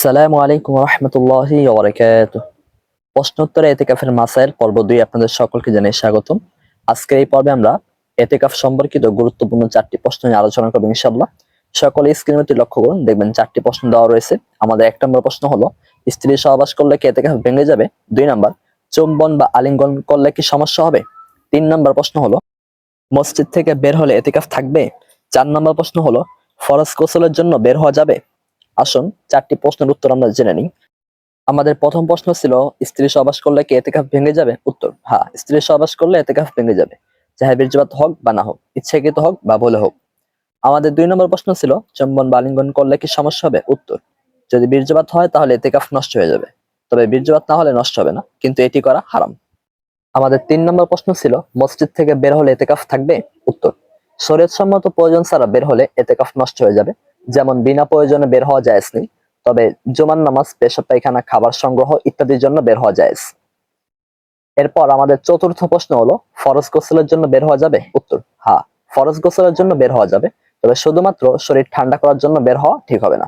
আসসালামু আলাইকুম রহমতুল্লাহি প্রশ্নোত্তরে এতেকাফের মাসাইল পর্ব দুই আপনাদের সকলকে জানিয়ে স্বাগতম। আজকের এই পর্বে আমরা এতেকাফ সম্পর্কিত গুরুত্বপূর্ণ চারটি প্রশ্ন নিয়ে আলোচনা করব ইনশাল্লাহ সকলে স্ক্রিনটি লক্ষ্য করুন, দেখবেন চারটি প্রশ্ন দেওয়া রয়েছে। আমাদের এক নম্বর প্রশ্ন হলো, স্ত্রী সহবাস করলে কি এতেকাফ ভেঙে যাবে? দুই নম্বর, চুম্বন বা আলিঙ্গন করলে কি সমস্যা হবে? তিন নম্বর প্রশ্ন হলো, মসজিদ থেকে বের হলে এতেকাফ থাকবে? চার নম্বর প্রশ্ন হলো, ফরজ গোসলের জন্য বের হওয়া যাবে? আসুন, চারটি প্রশ্নের উত্তর আমরা জেনে নিই। আমাদের প্রথম প্রশ্ন ছিল, স্ত্রী সহবাস করলে কি এতেকাফ ভেঙে যাবে? উত্তর হ্যাঁ স্ত্রী সহবাস করলে এতেকাফ ভেঙে যাবে। চাহে বীর্যপাত হোক বা না হোক, ইচ্ছাকৃত হোক বা বলে হোক। আমাদের দুই নম্বর প্রশ্ন ছিল, চম্বন বা আলিঙ্গন করলে কি সমস্যা হবে? উত্তর, যদি বীর্যপাত হয় তাহলে এতেকাফ নষ্ট হয়ে যাবে। তবে বীর্যপাত না হলে নষ্ট হবে না, কিন্তু এটি করা হারাম। আমাদের তিন নম্বর প্রশ্ন ছিল, মসজিদ থেকে বের হলে এতেকাফ থাকবে? উত্তর শরীয়ত সম্মত প্রয়োজন ছাড়া বের হলে এতেকাফ নষ্ট হয়ে যাবে। যেমন বিনা প্রয়োজনে বের হওয়া যায় নেই, তবে জুমার নামাজ পেশা পায়খানা, খাবার সংগ্রহ ইত্যাদির জন্য বের হওয়া যায় এরপর আমাদের চতুর্থ প্রশ্ন হলো, ফরজ গোসলের জন্য বের হওয়া যাবে? উত্তর হ্যাঁ ফরজ গোসলের জন্য বের হওয়া যাবে, তবে শুধুমাত্র শরীর ঠান্ডা করার জন্য বের হওয়া ঠিক হবে না।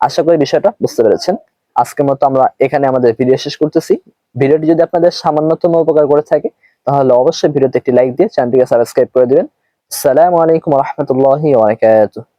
আশা করি বিষয়টা বুঝতে পেরেছেন। আজকের মতো আমরা এখানে আমাদের ভিডিও শেষ করতেছি। ভিডিওটি যদি আপনাদের সামান্যতম উপকার করে থাকে, তাহলে অবশ্যই ভিডিওতে একটি লাইক দিয়ে চ্যানেলটিকে সাবস্ক্রাইব করে দিবেন। আসসালামু আলাইকুম রহমতুল্লাহি ওয়া বারাকাতুহু।